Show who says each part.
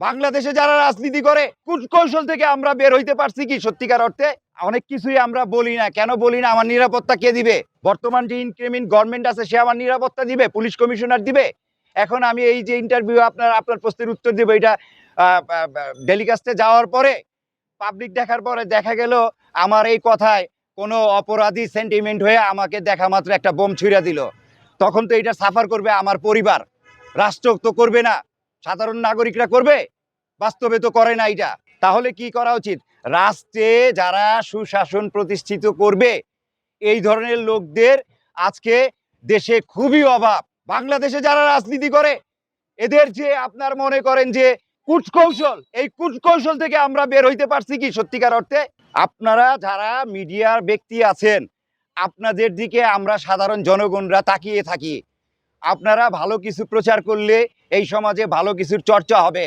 Speaker 1: বাংলাদেশে যারা রাজনীতি করে কূটকৌশল থেকে আমরা বের হইতে পারছি কি সত্যিকার অর্থে? অনেক কিছুই আমরা বলি না। কেন বলি না? আমার নিরাপত্তা কে দিবে? বর্তমান যে ইনক্রিমিন গভর্নমেন্ট আছে, সে আমার নিরাপত্তা দিবে? পুলিশ কমিশনার দিবে? এখন আমি এই যে ইন্টারভিউ আপনার আপনার প্রশ্নের উত্তর দেবো। এটা ডেলিকাস্টে যাওয়ার পরে পাবলিক দেখার পরে দেখা গেল, আমার এই কথায় কোনো অপরাধী সেন্টিমেন্ট হয়ে আমাকে দেখা মাত্র একটা বোম ছুঁড়া দিল। তখন তো এটা সাফার করবে আমার পরিবার। রাষ্ট্র তো করবে না। সাধারণ নাগরিকরা করবে? বাস্তবে তো করে না এটা। তাহলে কি করা উচিত? রাষ্ট্রে যারা সুশাসন প্রতিষ্ঠিত করবে, এই ধরনের লোকদের আজকে দেশে খুবই অভাব। বাংলাদেশে যারা রাজনীতি করে, এদের যে আপনার মনে করেন যে কূটকৌশল, এই কুটকৌশল থেকে আমরা বের হইতে পারছি কি সত্যিকার অর্থে? আপনারা যারা মিডিয়ার ব্যক্তি আছেন, আপনাদের দিকে আমরা সাধারণ জনগণরা তাকিয়ে থাকি। আপনারা ভালো কিছু প্রচার করলে এই সমাজে ভালো কিছুর চর্চা হবে।